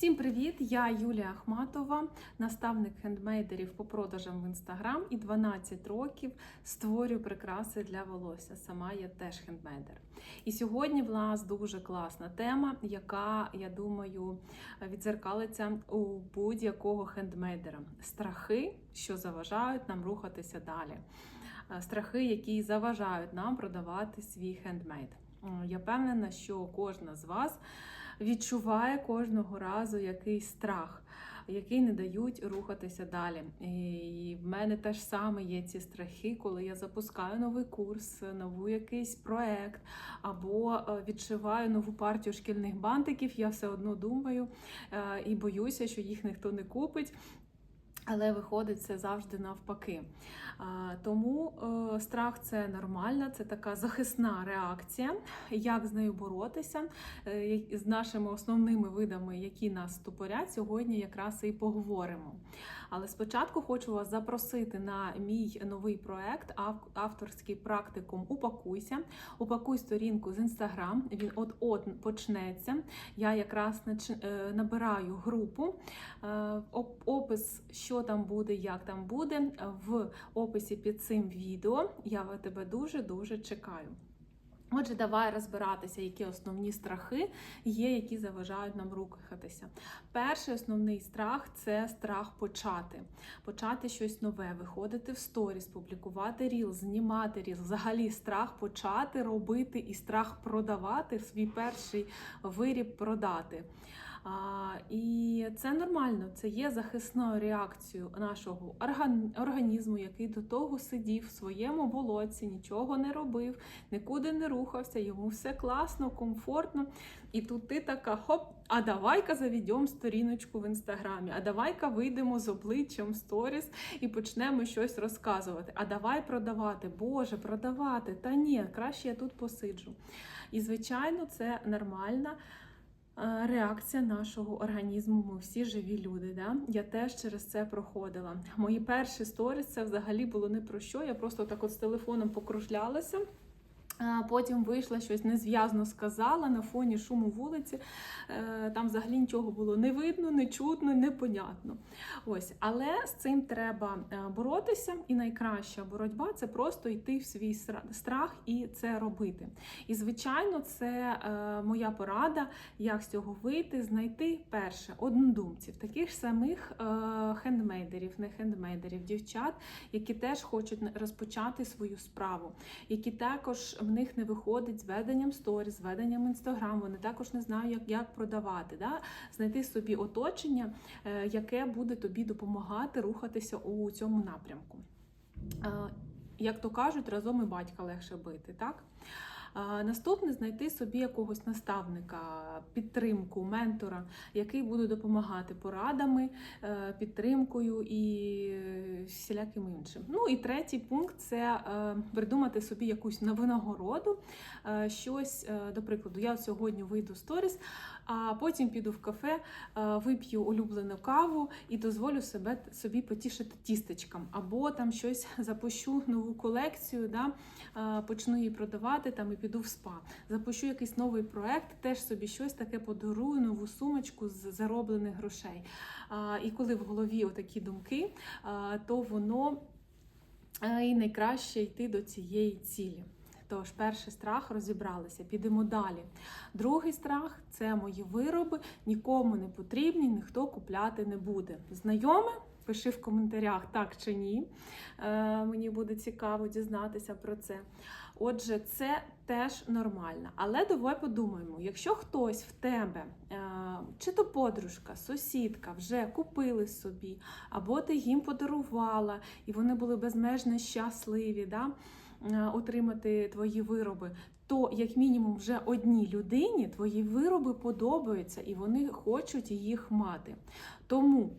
Всім привіт! Я Юлія Ахматова, наставник хендмейдерів по продажам в інстаграм і 12 років створюю прикраси для волосся. Сама я теж хендмейдер. І сьогодні в нас дуже класна тема, яка, я думаю, відзеркалиться у будь-якого хендмейдера. Страхи, що заважають нам рухатися далі. Е, Страхи, які заважають нам продавати свій хендмейд. Я впевнена, що кожна з вас відчуває кожного разу якийсь страх, який не дають рухатися далі. І в мене теж саме є ці страхи, коли я запускаю новий курс, новий якийсь проект, або е, відшиваю нову партію шкільних бантиків. Я все одно думаю е, і боюся, що їх ніхто не купить. Але виходить це завжди навпаки. Тому е, страх це нормальна, це така захисна реакція. Як з нею боротися е, з нашими основними видами, які нас ступорять, сьогодні якраз і поговоримо. Але спочатку хочу вас запросити на мій новий проект, авторський практикум Упакуйся. Упакуй сторінку з інстаграм. Він от-от почнеться. Я якраз е, набираю групу. Оп- Опис, що там буде, як там буде, в описі під цим відео. Я тебе дуже-дуже чекаю. Отже, давай розбиратися, які основні страхи є, які заважають нам рухатися. Перший основний страх це страх почати. Почати щось нове, виходити в сторіс, публікувати ріл, знімати ріл. Взагалі страх почати робити і страх продавати свій перший виріб продати. І це нормально, це є захисною реакцією нашого організму, який до того сидів в своєму болоці, нічого не робив, нікуди не рухався, йому все класно, комфортно. І тут ти така хоп, а давай-ка заведемо сторіночку в інстаграмі, а давай-ка вийдемо з обличчям сторіс і почнемо щось розказувати. А давай продавати. Боже, продавати. Та ні, краще я тут посиджу. І, звичайно, це нормальна реакція нашого організму. Ми всі живі люди. Да? Я теж через це проходила. Мої перші сторіс це взагалі було не про що. Я просто так от з телефоном покружлялася. Потім вийшла щось незв'язно сказала на фоні шуму вулиці. Е, Там взагалі нічого було не видно, не чутно, непонятно. Ось, але з цим треба е, боротися, і найкраща боротьба це просто йти в свій страх і це робити. І звичайно, це е, моя порада, як з цього вийти, знайти перше однодумців, таких самих хендмейдерів, не хендмейдерів, дівчат, які теж хочуть розпочати свою справу, які також в них не виходить з веденням сторі, з веденням інстаграм. Вони також не знають, як, як продавати. Да? Знайти собі оточення, е, яке буде тобі допомагати рухатися у цьому напрямку. Е, Як то кажуть, разом і батька легше бити, так? Наступне знайти собі якогось наставника, підтримку, ментора, який буде допомагати порадами, е, підтримкою і всіляким іншим. Ну і третій пункт це е, придумати собі якусь на винагороду, е, щось, до прикладу, я сьогодні вийду сторіс, а потім піду в кафе, вип'ю улюблену каву і дозволю себе собі потішити тістечкам, або там щось запущу нову колекцію, да, почну її продавати там і піду в спа. Запущу якийсь новий проект, теж собі щось таке подарую, нову сумочку з зароблених грошей. І коли в голові отакі думки, то воно і найкраще йти до цієї цілі. Тож, перший страх розібралися, підемо далі. Другий страх це мої вироби, нікому не потрібні, ніхто купляти не буде. Знайоме? Пиши в коментарях так чи ні. Е, мені буде цікаво дізнатися про це. Отже, це теж нормально. Але давай подумаємо, якщо хтось в тебе, е, чи то подружка, сусідка, вже купили собі, або ти їм подарувала, і вони були безмежно щасливі да, е, отримати твої вироби, то як мінімум вже одній людині твої вироби подобаються і вони хочуть їх мати. Тому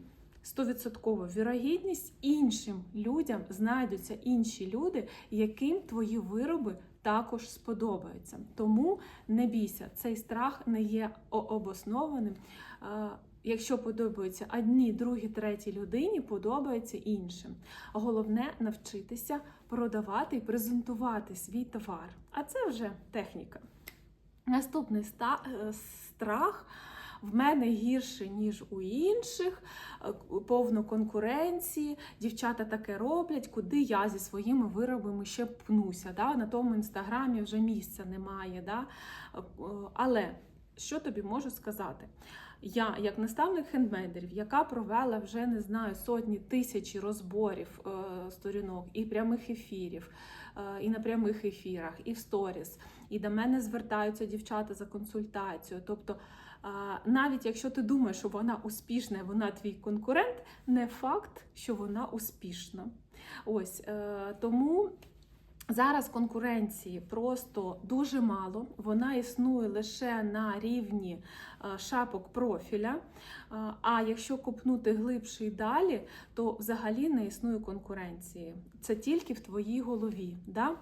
100% вірогідність іншим людям знайдуться інші люди, яким твої вироби також сподобаються. Тому не бійся, цей страх не є обоснованим. Якщо подобається одній, другій, третій людині, подобається іншим. Головне навчитися продавати і презентувати свій товар. А це вже техніка. Наступний е, страх в мене гірше, ніж у інших, е, повно конкуренції, дівчата таке роблять, куди я зі своїми виробами ще пнуся. Да? На тому інстаграмі вже місця немає. Да? Е, Але що тобі можу сказати? Я, як наставник хендмейдерів, яка провела вже не знаю сотні тисячі розборів е, сторінок і прямих ефірів, е, і на прямих ефірах, і в сторіс, і до мене звертаються дівчата за консультацією. Тобто, навіть якщо ти думаєш, що вона успішна, вона твій конкурент, не факт, що вона успішна. Ось е, тому. Зараз конкуренції просто дуже мало. Вона існує лише на рівні е, шапок профіля. Е, А якщо копнути глибше і далі, то взагалі не існує конкуренції. Це тільки в твоїй голові. Да?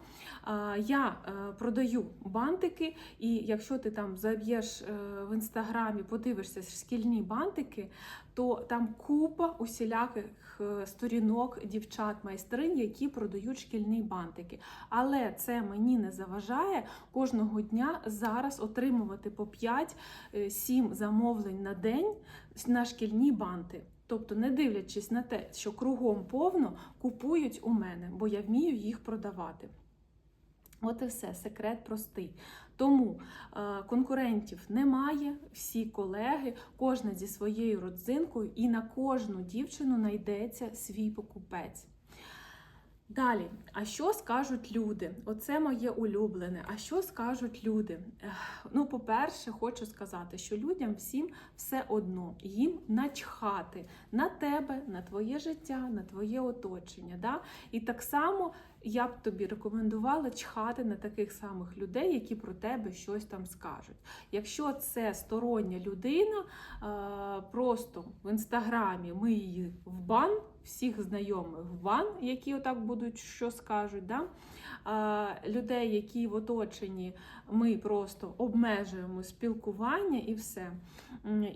Е, Я продаю бантики, і якщо ти там заб'єш в інстаграмі, подивишся шкільні бантики, то там купа усіляких е, сторінок дівчат-майстринь, які продають шкільні бантики. Але це мені не заважає кожного дня зараз отримувати по 5-7 замовлень на день на шкільні банти. Тобто, не дивлячись на те, що кругом повно купують у мене, бо я вмію їх продавати. От і все, секрет простий. Тому е, конкурентів немає, всі колеги, кожна зі своєю родзинкою, і на кожну дівчину знайдеться свій покупець. Далі, а що скажуть люди? Оце моє улюблене. А що скажуть люди? Ну, по-перше, хочу сказати, що людям всім все одно, їм начхати на тебе, на твоє життя, на твоє оточення. Да? І так само я б тобі рекомендувала чхати на таких самих людей, які про тебе щось там скажуть. Якщо це стороння людина, е, просто в інстаграмі ми її в бан, всіх знайомих в бан, які отак будуть що скажуть. Да? Людей, які в оточенні, ми просто обмежуємо спілкування і все.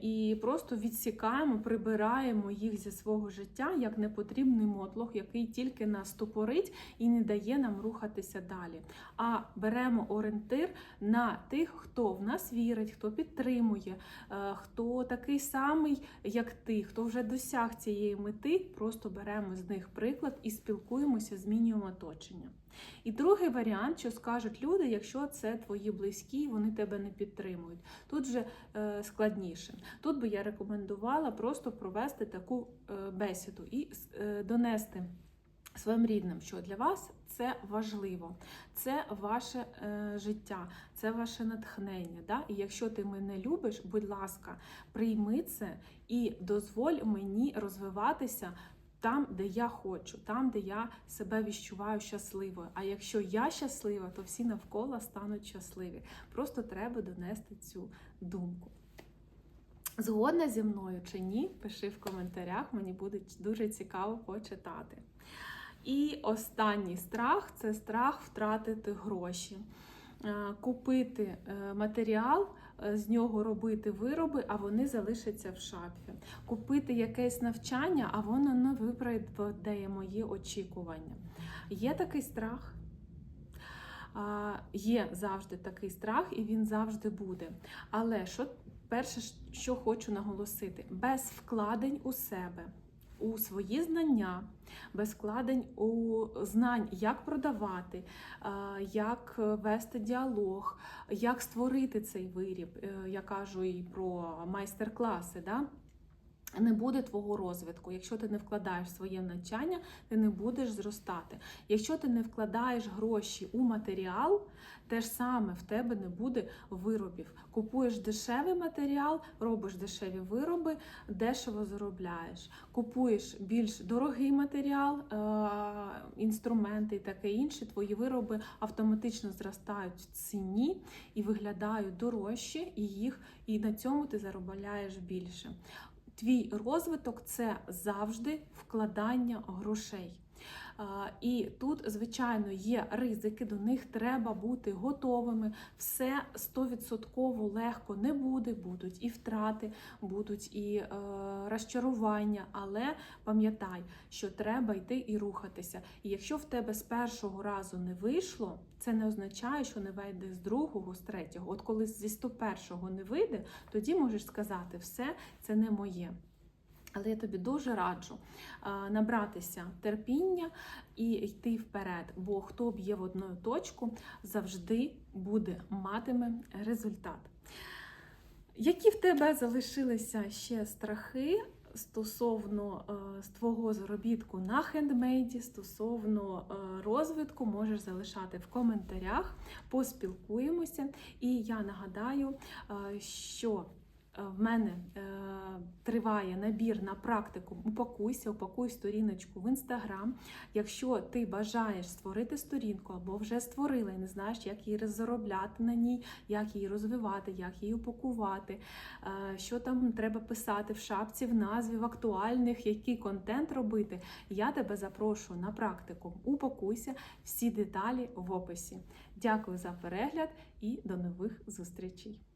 І просто відсікаємо, прибираємо їх зі свого життя як непотрібний мотлох, який тільки нас тупорить і не дає нам рухатися далі. А беремо орієнтир на тих, хто в нас вірить, хто підтримує, е, хто такий самий, як ти, хто вже досяг цієї мети, просто беремо з них приклад і спілкуємося, змінюємо оточення. І другий варіант, що скажуть люди, якщо це твої близькі, вони тебе не підтримують. Тут вже е, складніше. Тут би я рекомендувала просто провести таку е, бесіду і е, донести своїм рідним, що для вас це важливо, це ваше е, життя, це ваше натхнення. Да? І якщо ти мене любиш, будь ласка, прийми це і дозволь мені розвиватися. Там, де я хочу, там, де я себе відчуваю щасливою. А якщо я щаслива, то всі навколо стануть щасливі. Просто треба донести цю думку. Згодна зі мною чи ні, пиши в коментарях, мені буде дуже цікаво почитати. І останній страх це страх втратити гроші, Е, купити е, матеріал, з нього робити вироби, а вони залишаться в шапці. Купити якесь навчання, а воно не виправдає мої очікування. Є такий страх? Є завжди такий страх, і він завжди буде. Але що перше, що хочу наголосити, без вкладень у себе, у свої знання, без вкладень у знань, як продавати, е, як вести діалог, як створити цей виріб. Е, Я кажу і про майстер-класи. Да? Не буде твого розвитку. Якщо ти не вкладаєш своє навчання, ти не будеш зростати. Якщо ти не вкладаєш гроші у матеріал, те ж саме в тебе не буде виробів. Купуєш дешевий матеріал, робиш дешеві вироби, дешево заробляєш. Купуєш більш дорогий матеріал, е- інструменти і таке інше, твої вироби автоматично зростають в ціні і виглядають дорожче, і їх, і на цьому ти заробляєш більше. Твій розвиток це завжди вкладання грошей. І тут, звичайно, є ризики, до них треба бути готовими. Все 100% легко не буде, будуть і втрати, будуть і е, розчарування. Але пам'ятай, що треба йти і рухатися. І якщо в тебе з першого разу не вийшло, це не означає, що не вийде з другого, з третього. От коли зі 101-го не вийде, тоді можеш сказати, все, це не моє. Але я тобі дуже раджу набратися терпіння і йти вперед, бо хто б'є в одну точку, завжди буде матиме результат. Які в тебе залишилися ще страхи стосовно е, твого заробітку на хендмейді, стосовно е, розвитку, можеш залишати в коментарях, поспілкуємося. І я нагадаю, е, що е, в мене е, триває набір на практику Упакуйся, упакуй сторіночку в інстаграм. Якщо ти бажаєш створити сторінку або вже створила і не знаєш, як її заробляти на ній, як її розвивати, як її упакувати, е, що там треба писати в шапці, в назві, в актуальних, який контент робити, я тебе запрошую на практику. Упакуйся, всі деталі в описі. Дякую за перегляд і до нових зустрічей!